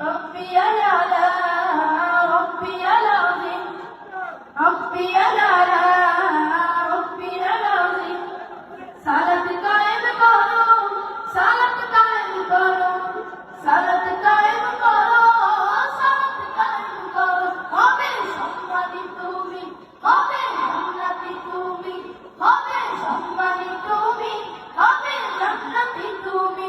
ربي الأعلى ربي العظيم ربي الأعلى ربي العظيم সালাত কায়েম করো সালাত কায়েম করো সালাত কায়েম করো সালাত কায়েম করো হবে সম্মানি তুমি হবে জান্নাতি তুমি হবে সম্মানি তুমি হবে জান্নাতি তুমি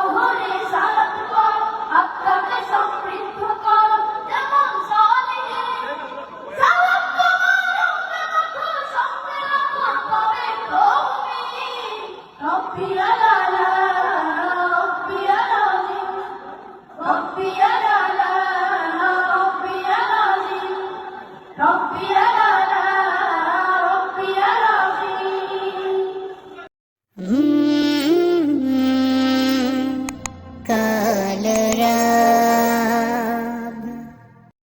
ربي